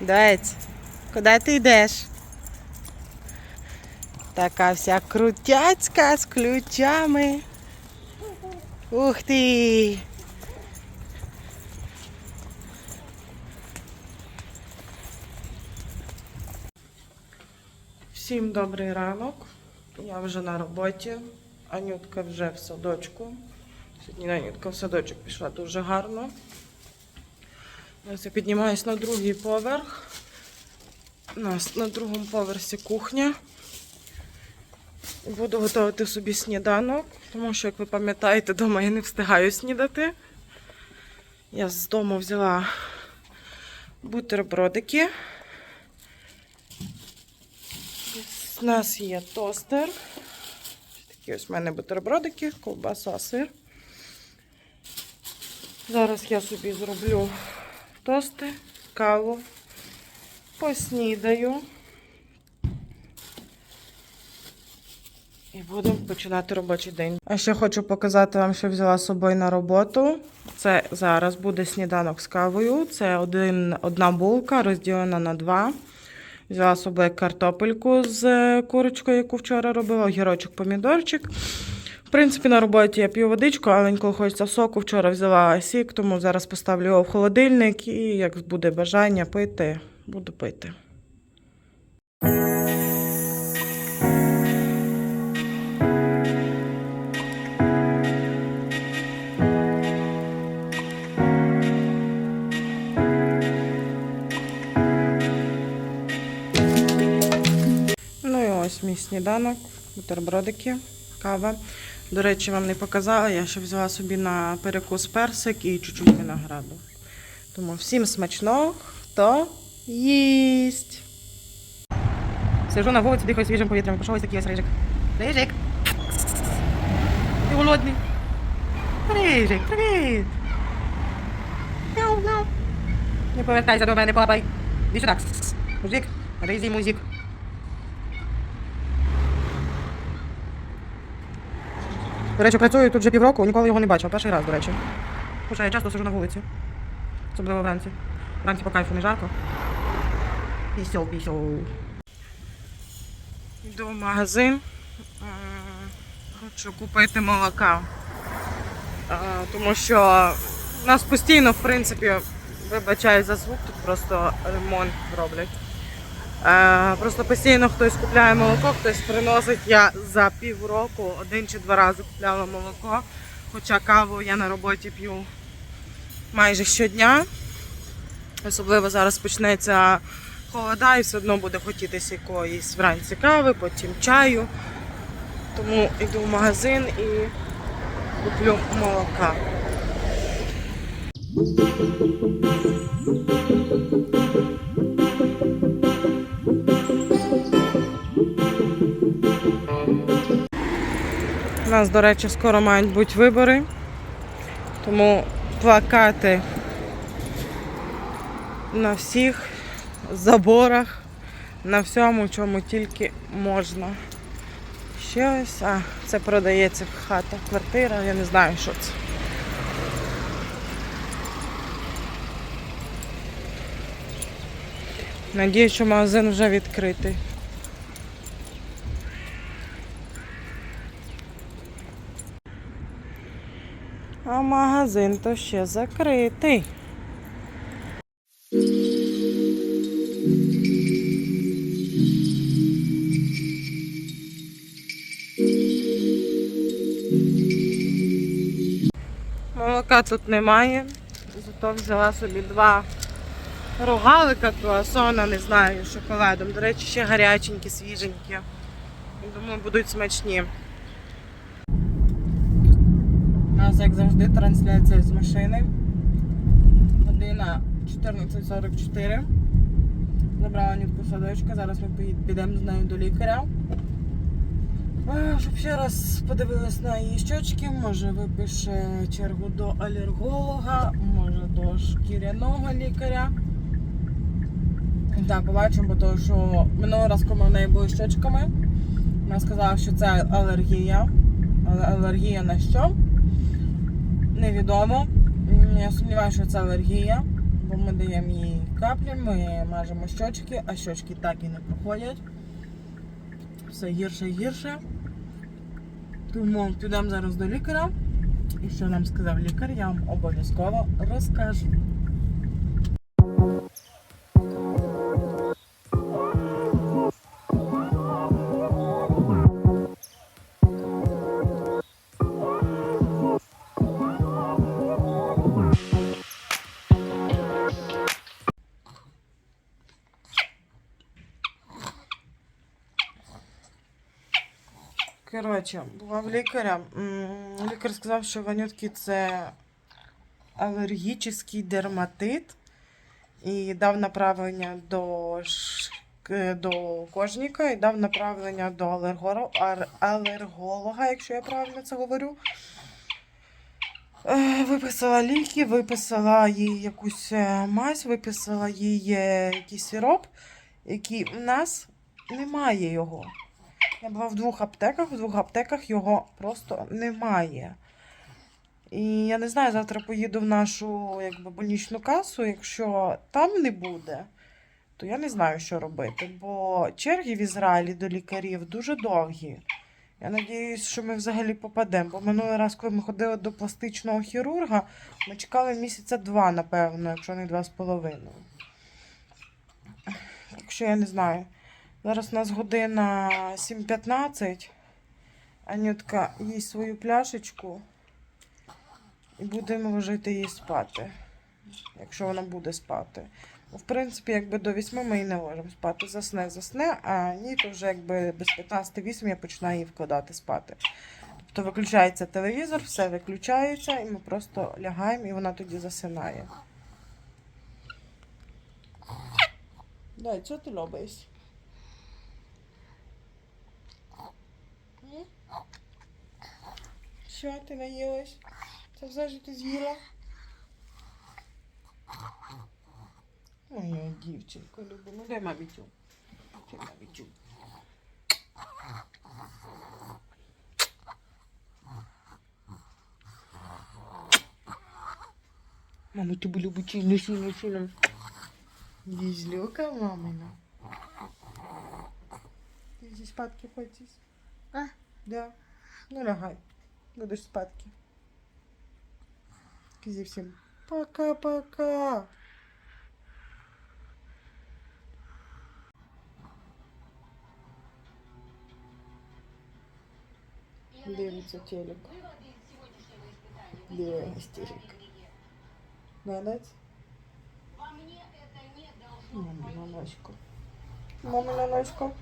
Доць, куди ти йдеш? Така вся крутяцька з ключами. Ух ти! Всім добрий ранок. Я вже на роботі. Анютка вже в садочку. Сьогодні Анютка в садочок пішла дуже гарно. Зараз я піднімаюсь на другий поверх. У нас на другому поверсі кухня. Буду готувати собі сніданок, тому що, як ви пам'ятаєте, вдома я не встигаю снідати. Я з дому взяла бутербродики. У нас є тостер. Такі ось в мене бутербродики, ковбаса, сир. Зараз я собі зроблю тости, каву, поснідаю. І будемо починати робочий день. А ще хочу показати вам, що взяла з собою на роботу. Це зараз буде сніданок з кавою. Це один, одна булка розділена на два. Взяла з собою картопельку з курочкою, яку вчора робила, огірочок, помідорчик. В принципі, на роботі я п'ю водичку, але інколи хочеться соку. Вчора взяла сік, тому зараз поставлю його в холодильник і як буде бажання пити, буду пити. Ну і ось мій сніданок, бутербродики, кава. До речі, вам не показала, я ще взяла собі на перекус персик і чуть-чуть винограду. Тому всім смачного, хто їсть. Сижу на вулиці, дихаю свіжим повітрям. Пішов ось такий ось рижик. Рижик. Ти голодний. Рижик, привіт. Не повертайся до мене, папай. Іди сюди. Музик, ризі музик. До речі, працюю тут вже півроку, ніколи його не бачив. Перший раз, до речі. Хоча я часто сижу на вулиці. Особливо вранці. Вранці по кайфу не жарко. Пісьов, пісьов. Йду в магазин. Хочу купити молока. Тому що нас постійно, в принципі, вибачаю за звук, тут просто ремонт роблять. Е, Просто постійно хтось купляє молоко, хтось приносить. Я за півроку один чи два рази купляла молоко. Хоча каву я на роботі п'ю майже щодня. Особливо зараз почнеться холода і все одно буде хотітися якоїсь вранці кави, потім чаю. Тому йду в магазин і куплю молока. У нас, до речі, скоро мають бути вибори, тому плакати на всіх заборах, на всьому, чому тільки можна. Ще ось, а, це продається хата, квартира, я не знаю, що це. Надіюсь, що магазин вже відкритий. А магазин то ще закритий. Молока тут немає, зато взяла собі два рогалика круасона, не знаю, з шоколадом. До речі, ще гаряченькі, свіженькі. Думаю, будуть смачні. Нас, як завжди, трансляція з машини. Година 14.44. Забрала нітку садочка, зараз ми підемо з нею до лікаря. Щоб ще раз подивилась на її щочки, може випише чергу до алерголога, може до шкіряного лікаря. Так, побачимо, бо то, що минулого раз, коли в неї були щочками, вона сказала, що це алергія. Але алергія на що? Невідомо. Я сумніваюся, що це алергія. Бо ми даємо їй каплі, ми мажемо щочки, а щочки так і не проходять. Все гірше і гірше. Тому підемо зараз до лікаря. І що нам сказав лікар, я вам обов'язково розкажу. Коротше, була в лікаря. Лікар сказав, що ванютки це алергічний дерматит. І дав направлення до, до кожника, і дав направлення до алерголога, якщо я правильно це говорю. Е, Виписала ліки, виписала їй якусь е, мазь, виписала їй е, якийсь сироп, який в нас немає його. Я була в двох аптеках, в двох аптеках його просто немає. І я не знаю, завтра поїду в нашу якби, больничну касу. Якщо там не буде, то я не знаю, що робити. Бо черги в Ізраїлі до лікарів дуже довгі. Я надіюсь, що ми взагалі попадемо. Бо минулий раз, коли ми ходили до пластичного хірурга, ми чекали місяця два, напевно, якщо не два з половиною. Якщо я не знаю. Зараз у нас година 7.15. Анютка їсть свою пляшечку. І будемо ложити її спати. Якщо вона буде спати. В принципі, якби до 8 ми її не ложимо спати. Засне, засне, а ні, то вже якби без 15-8 я починаю її вкладати спати. Тобто виключається телевізор, все виключається, і ми просто лягаємо, і вона тоді засинає. Дай, що ти робиш? Що ти наїлась? Це все, що ти з'їла? Моя дівчинка любима. Ну дай мамі цю. Дай мамі цю. Мама, ти любить сильно, сильно, сильно. Дізлюка мамина. Ти зі спадки хочеш? А? Да. Ну лягай. Будеш спадки. Казі всім пока-пока. Дивиться телек. Дивиться телек. Надать? Мама на ночку. Мама на ночку.